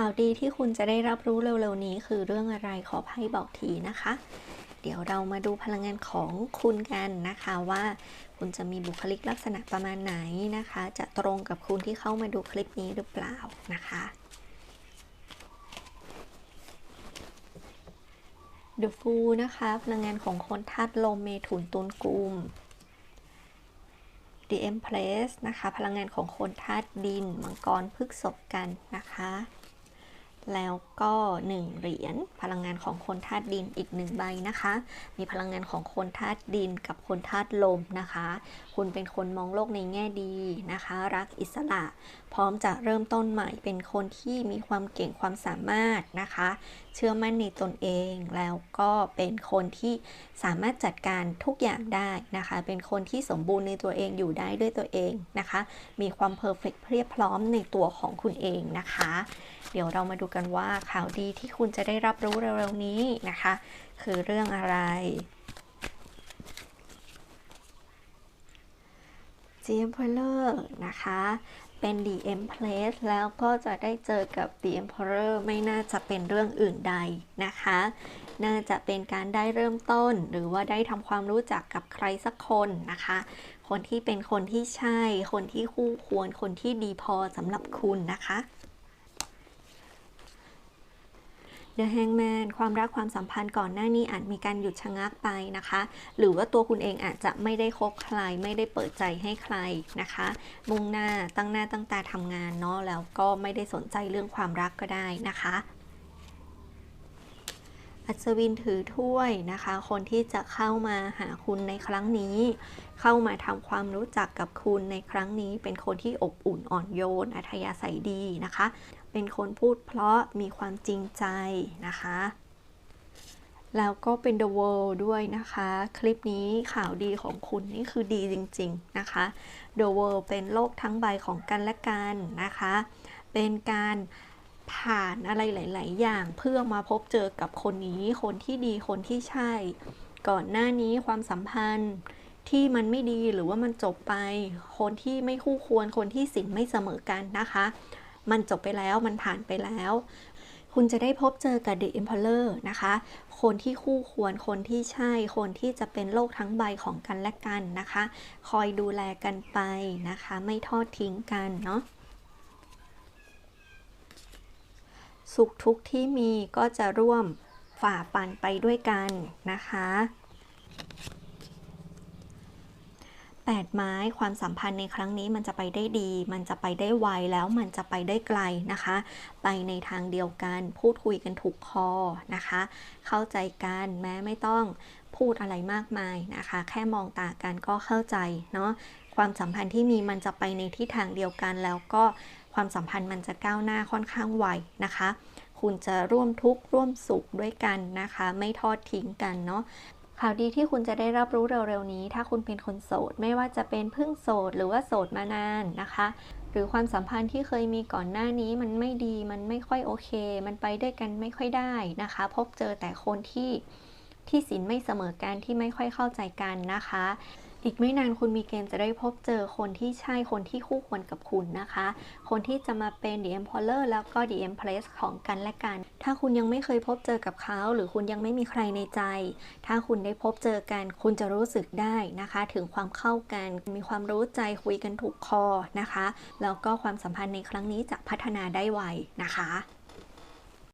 ข่าวดีที่คุณจะได้รับรู้เร็วๆนี้คือเรื่องอะไรขอให้บอกทีนะคะ เดี๋ยวเรามาดูพลังงานของคุณกันนะคะว่าคุณจะมีบุคลิกลักษณะประมาณไหนนะคะ จะตรงกับคุณที่เข้ามาดูคลิปนี้หรือเปล่านะคะ The Fool นะคะ พลังงานของคนธาตุลมเมถุนตุลกุม The Empress นะคะ พลังงานของคนธาตุดิน มังกรพฤกษบกันนะคะ แล้วก็ 1 เหรียญพลังงานของคนธาตุดินอีก 1 ใบนะคะ มีพลังงานของคนธาตุดินกับคนธาตุลมนะคะ คุณเป็นคนมองโลกในแง่ดีนะคะ รักอิสระ พร้อมจะเริ่มต้นใหม่เป็นคนที่มีความเก่งความสามารถนะคะ เชื่อมั่นในตนเองแล้วก็เป็นคนที่สามารถจัดการทุกอย่างได้นะคะ เป็นคนที่สมบูรณ์ในตัวเองอยู่ได้ด้วยตัวเองนะคะ มีความเพอร์เฟกต์เพียบพร้อมในตัวของคุณเองนะคะ เดี๋ยวเรามาดูกันว่าข่าวดีที่คุณจะได้รับรู้เร็วๆนี้นะคะ คือเรื่องอะไร g e m p e r o r นะคะ เป็น The Empress แล้วก็จะได้เจอกับ The Emperor ไม่น่าจะเป็นเรื่องอื่นใดนะคะ น่าจะเป็นการได้เริ่มต้น หรือว่าได้ทำความรู้จักกับใครสักคนนะคะ คนที่เป็นคนที่ใช่ คนที่คู่ควร คนที่ดีพอสำหรับคุณนะคะ The Hangman ความรักความสัมพันธ์ก่อนหน้านี้อาจมีการหยุดชะงักไปนะคะ หรือว่าตัวคุณเองอาจจะไม่ได้คบใคร ไม่ได้เปิดใจให้ใครนะคะ มุ่งหน้าตั้งหน้าตั้งตาทำงานเนาะแล้วก็ไม่ได้สนใจเรื่องความรักก็ได้นะคะ อัศวินถือถ้วยนะคะ คนที่จะเข้ามาหาคุณในครั้งนี้ เข้ามาทำความรู้จักกับคุณในครั้งนี้ เป็นคนที่อบอุ่นอ่อนโยน อัธยาศัยดีนะคะ เป็นคนพูดเพราะมีความจริงใจนะคะแล้วก็เป็น The World ด้วยนะคะ คลิปนี้ข่าวดีของคุณนี่คือดีจริง ๆ นะคะ The World เป็นโลกทั้งใบของกันและกันนะคะ เป็นการ ผ่านอะไรหลาย ๆ อย่างเพื่อมาพบเจอกับคนนี้ คนที่ดีคนที่ใช่ ก่อนหน้านี้ความสัมพันธ์ที่มันไม่ดีหรือว่ามันจบไป คนที่ไม่คู่ควรคนที่สิ่งไม่เสมอกันนะคะ มันจบไปแล้วมันผ่านไปแล้ว คุณจะได้พบเจอกับ The Emperor นะคะ คนที่คู่ควรคนที่ใช่ คนที่จะเป็นโลกทั้งใบของกันและกันนะคะ คอยดูแลกันไปนะคะ ไม่ทอดทิ้งกันเนาะ สุขทุกข์ที่มีก็จะร่วมฝ่าฟันไปด้วยกันนะคะแปดไม้ความสัมพันธ์ในครั้งนี้มันจะไปได้ดี มันจะไปได้ไวแล้วมันจะไปได้ไกลนะคะ ไปในทางเดียวกันพูดคุยกันถูกคอนะคะ เข้าใจกันแม้ไม่ต้องพูดอะไรมากมายนะคะ แค่มองตากันก็เข้าใจเนาะความสัมพันธ์ที่มีมันจะไปในทิศทางเดียวกันแล้วก็ ความสัมพันธ์มันจะก้าวหน้าค่อนข้างไวนะคะ คุณจะร่วมทุกข์ร่วมสุขด้วยกันนะคะ ไม่ทอดทิ้งกันเนาะข่าวดีที่คุณจะได้รับรู้เร็วๆนี้ ถ้าคุณเป็นคนโสด ไม่ว่าจะเป็นเพิ่งโสดหรือว่าโสดมานานนะคะ หรือความสัมพันธ์ที่เคยมีก่อนหน้านี้มันไม่ดีมันไม่ค่อยโอเค มันไปด้วยกันไม่ค่อยได้นะคะ พบเจอแต่คนที่ที่สินไม่เสมอกันที่ไม่ค่อยเข้าใจกันนะคะ อีกไม่นานคุณมีเกณฑ์จะได้พบเจอคนที่ใช่คนที่คู่ควรกับคุณนะคะ คนที่จะมาเป็น The Emperor แล้วก็ The Empress ของกันและกัน ถ้าคุณยังไม่เคยพบเจอกับเขา หรือคุณยังไม่มีใครในใจ ถ้าคุณได้พบเจอกัน คุณจะรู้สึกได้นะคะ ถึงความเข้ากัน มีความรู้ใจคุยกันถูกคอนะคะ แล้วก็ความสัมพันธ์ในครั้งนี้จะพัฒนาได้ไวนะคะ